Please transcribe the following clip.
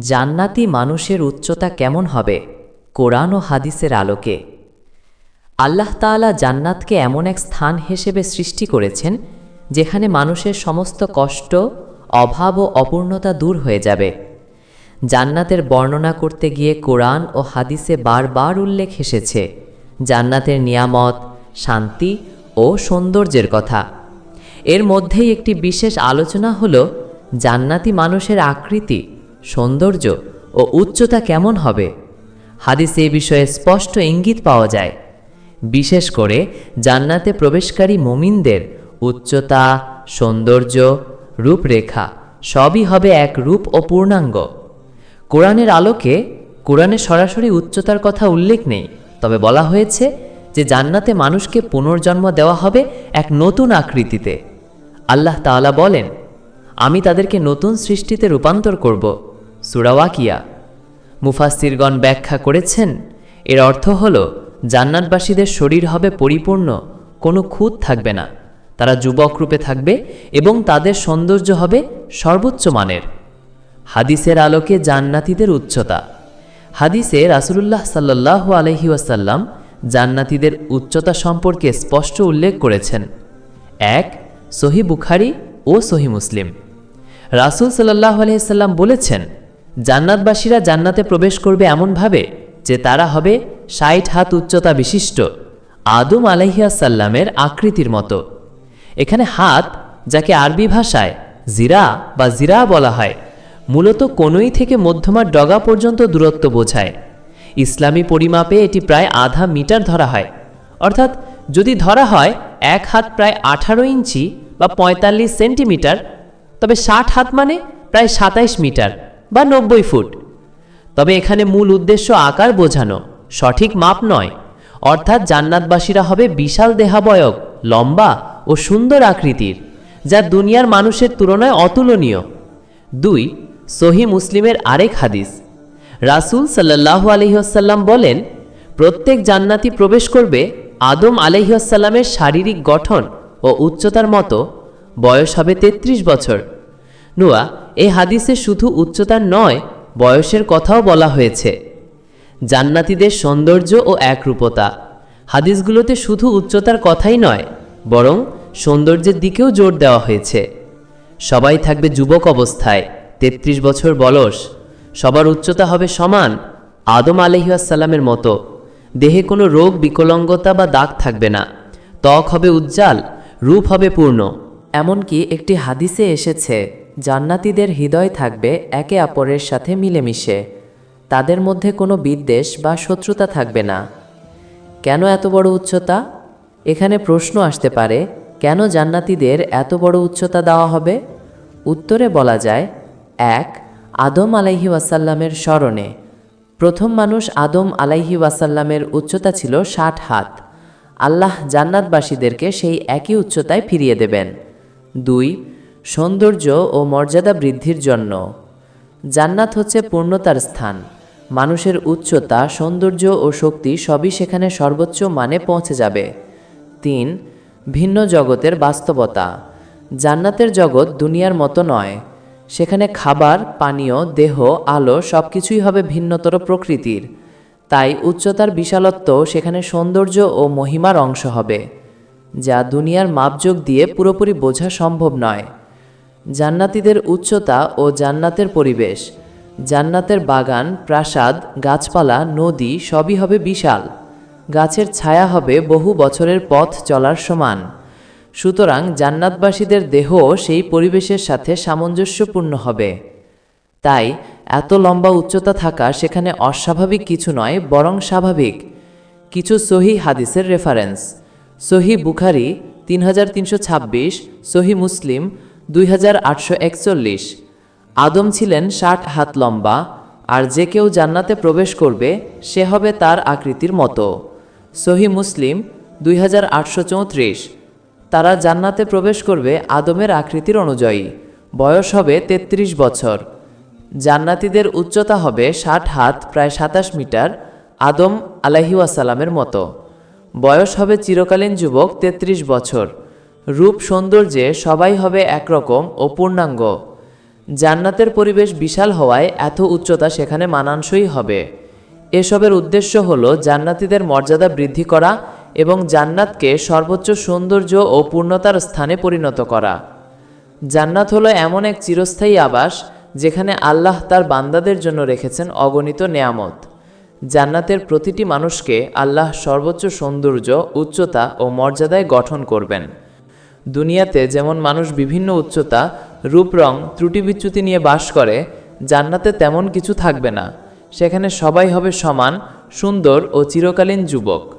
জান্নাতি মানুষের উচ্চতা কেমন হবে? কোরআন ও হাদিসের আলোকে। আল্লাহ তাআলা জান্নাতকে এমন এক স্থান হিসেবে সৃষ্টি করেছেন, যেখানে মানুষের সমস্ত কষ্ট, অভাব ও অপূর্ণতা দূর হয়ে যাবে। জান্নাতের বর্ণনা করতে গিয়ে কোরআন ও হাদিসে বারবার উল্লেখ এসেছে, জান্নাতের নিয়ামত, শান্তি ও সৌন্দর্যের কথা। এর মধ্যেই একটি বিশেষ আলোচনা হল, জান্নাতি মানুষের আকৃতি সৌন্দর্য ও উচ্চতা কেমন হবে? হাদিসে এ বিষয়ে স্পষ্ট ইঙ্গিত পাওয়া যায়। বিশেষ করে জান্নাতে প্রবেশকারী মুমিনদের উচ্চতা, সৌন্দর্য, রূপরেখা সবই হবে এক রূপ ও পূর্ণাঙ্গ। কোরআনের আলোকে কোরআনে সরাসরি উচ্চতার কথা উল্লেখ নেই, তবে বলা হয়েছে যে জান্নাতে মানুষকে পুনর্জন্ম দেওয়া হবে এক নতুন আকৃতিতে। আল্লাহ তাআলা বলেন, আমি তাদেরকে নতুন সৃষ্টিতে রূপান্তর করব। সুরাওয়াকিয়া মুফাসিরগণ ব্যাখ্যা করেছেন, এর অর্থ হল, জান্নাতবাসীদের শরীর হবে পরিপূর্ণ, কোনো খুঁত থাকবে না। তারা যুবক রূপে থাকবে এবং তাদের সৌন্দর্য হবে সর্বোচ্চ মানের। হাদিসের আলোকে জান্নাতীদের উচ্চতা। হাদিসে রাসূলুল্লাহ সাল্লাল্লাহু আলহি ওয়াসাল্লাম জান্নাতীদের উচ্চতা সম্পর্কে স্পষ্ট উল্লেখ করেছেন। এক, সহি বুখারি ও সহি মুসলিম। রাসূল সাল্লাহ আলহিসাল্লাম বলেছেন জান্নাতবাসীরা জান্নাতে প্রবেশ করবে এমনভাবে যে তারা হবে ষাট হাত উচ্চতা বিশিষ্ট, আদম আলাইহিয়াসাল্লামের আকৃতির মতো। এখানে হাত, যাকে আরবি ভাষায় জিরা বা জিরা বলা হয়, মূলত কোনোই থেকে মধ্যমার ডগা পর্যন্ত দূরত্ব বোঝায়। ইসলামী পরিমাপে এটি প্রায় আধা মিটার ধরা হয়। অর্থাৎ যদি ধরা হয় এক হাত প্রায় আঠারো ইঞ্চি বা পঁয়তাল্লিশ সেন্টিমিটার, তবে ষাট হাত মানে প্রায় সাতাইশ মিটার। বা নব্বই ফুট। তবে এখানে মূল উদ্দেশ্য আকার বোঝানো, সঠিক মাপ নয়। অর্থাৎ জান্নাতবাসীরা হবে বিশাল দেহাবয়ব, লম্বা ও সুন্দর আকৃতির, যা দুনিয়ার মানুষের তুলনায় অতুলনীয়। দুই, সহি মুসলিমের আরেক হাদিস। রাসূল সাল্লাল্লাহু আলহিহাসাল্লাম বলেন, প্রত্যেক জান্নাতি প্রবেশ করবে আদম আলহিহাসাল্লামের শারীরিক গঠন ও উচ্চতার মতো, বয়স হবে ৩৩ বছর। নুয়া এই হাদিসে শুধু উচ্চতার নয়, বয়সের কথাও বলা হয়েছে। জান্নাতীদের সৌন্দর্য ও একরূপতা। হাদিসগুলোতে শুধু উচ্চতার কথাই নয়, বরং সৌন্দর্যের দিকেও জোর দেওয়া হয়েছে। সবাই থাকবে যুবক অবস্থায় ৩৩ বছর বয়স। সবার উচ্চতা হবে সমান, আদম আলহিউসাল্লামের মতো। দেহে কোনো রোগ, বিকলঙ্গতা বা দাগ থাকবে না। ত্বক হবে উজ্জ্বল, রূপ হবে পূর্ণ। এমনকি একটি হাদিসে এসেছে জান্নাতীদের হৃদয় থাকবে একে অপরের সাথে মিলেমিশে। তাদের মধ্যে কোনো বিদ্বেষ বা শত্রুতা থাকবে না। কেন এত বড় উচ্চতা? এখানে প্রশ্ন আসতে পারে, কেন জান্নাতীদের এত বড় উচ্চতা দেওয়া হবে? উত্তরে বলা যায়, এক, আদম আলাইহি ওয়াসাল্লামের স্মরণে। প্রথম মানুষ আদম আলাইহি ওয়াসাল্লামের উচ্চতা ছিল ষাট হাত। আল্লাহ জান্নাতবাসীদেরকে সেই একই উচ্চতায় ফিরিয়ে দেবেন। দুই সৌন্দর্য ও মর্যাদা বৃদ্ধির জন্য। জান্নাত হচ্ছে পূর্ণতার স্থান। মানুষের উচ্চতা, সৌন্দর্য ও শক্তি সবই সেখানে সর্বোচ্চ মানে পৌঁছে যাবে। তিন, ভিন্ন জগতের বাস্তবতা। জান্নাতের জগৎ দুনিয়ার মতো নয়। সেখানে খাবার, পানীয়, দেহ, আলো সব কিছুই হবে ভিন্নতর প্রকৃতির। তাই উচ্চতার বিশালত্ব সেখানে সৌন্দর্য ও মহিমার অংশ হবে, যা দুনিয়ার মাপযোগ দিয়ে পুরোপুরি বোঝা সম্ভব নয়। জান্নাতীদের উচ্চতা ও জান্নাতের পরিবেশ। জান্নাতের বাগান, প্রাসাদ, গাছপালা, নদী সবই হবে বিশাল। গাছের ছায়া হবে বহু বছরের পথ চলার সমান। সুতরাং জান্নাতবাসীদের দেহ সেই পরিবেশের সাথে সামঞ্জস্যপূর্ণ হবে। তাই এত লম্বা উচ্চতা থাকা সেখানে অস্বাভাবিক কিছু নয়, বরং স্বাভাবিক। কিছু সহি হাদিসের রেফারেন্স সহি বুখারি তিন হাজার তিনশো ছাব্বিশ, সহি মুসলিম দুই হাজার আটশো একচল্লিশ। আদম ছিলেন ষাট হাত লম্বা, আর যে কেউ জান্নাতে প্রবেশ করবে, সে হবে তার আকৃতির মতো। সহি মুসলিম, দুই হাজার আটশো চৌত্রিশ। তারা জান্নাতে প্রবেশ করবে আদমের আকৃতির অনুযায়ী। বয়স হবে ৩৩ বছর। জান্নাতীদের উচ্চতা হবে ষাট হাত, প্রায় সাতাশ মিটার, আদম আলাহিউসালামের মতো। বয়স হবে চিরকালীন যুবক ৩৩ বছর। রূপ সৌন্দর্যে সবাই হবে একরকম ও পূর্ণাঙ্গ। জান্নাতের পরিবেশ বিশাল হওয়ায় এত উচ্চতা সেখানে মানানসই হবে। এসবের উদ্দেশ্য হল জান্নাতীদের মর্যাদা বৃদ্ধি করা এবং জান্নাতকে সর্বোচ্চ সৌন্দর্য ও পূর্ণতার স্থানে পরিণত করা। জান্নাত হলো এমন এক চিরস্থায়ী আবাস যেখানে আল্লাহ তার বান্দাদের জন্য রেখেছেন অগণিত নেয়ামত। জান্নাতের প্রতিটি মানুষকে আল্লাহ সর্বোচ্চ সৌন্দর্য, উচ্চতা ও মর্যাদায় গঠন করবেন। দুনিয়াতে যেমন মানুষ বিভিন্ন উচ্চতা, রূপ, রং ত্রুটি বিচ্যুতি নিয়ে বাস করে, জান্নাতে তেমন কিছু থাকবে না। সেখানে সবাই হবে সমান, সুন্দর ও চিরকালীন যুবক।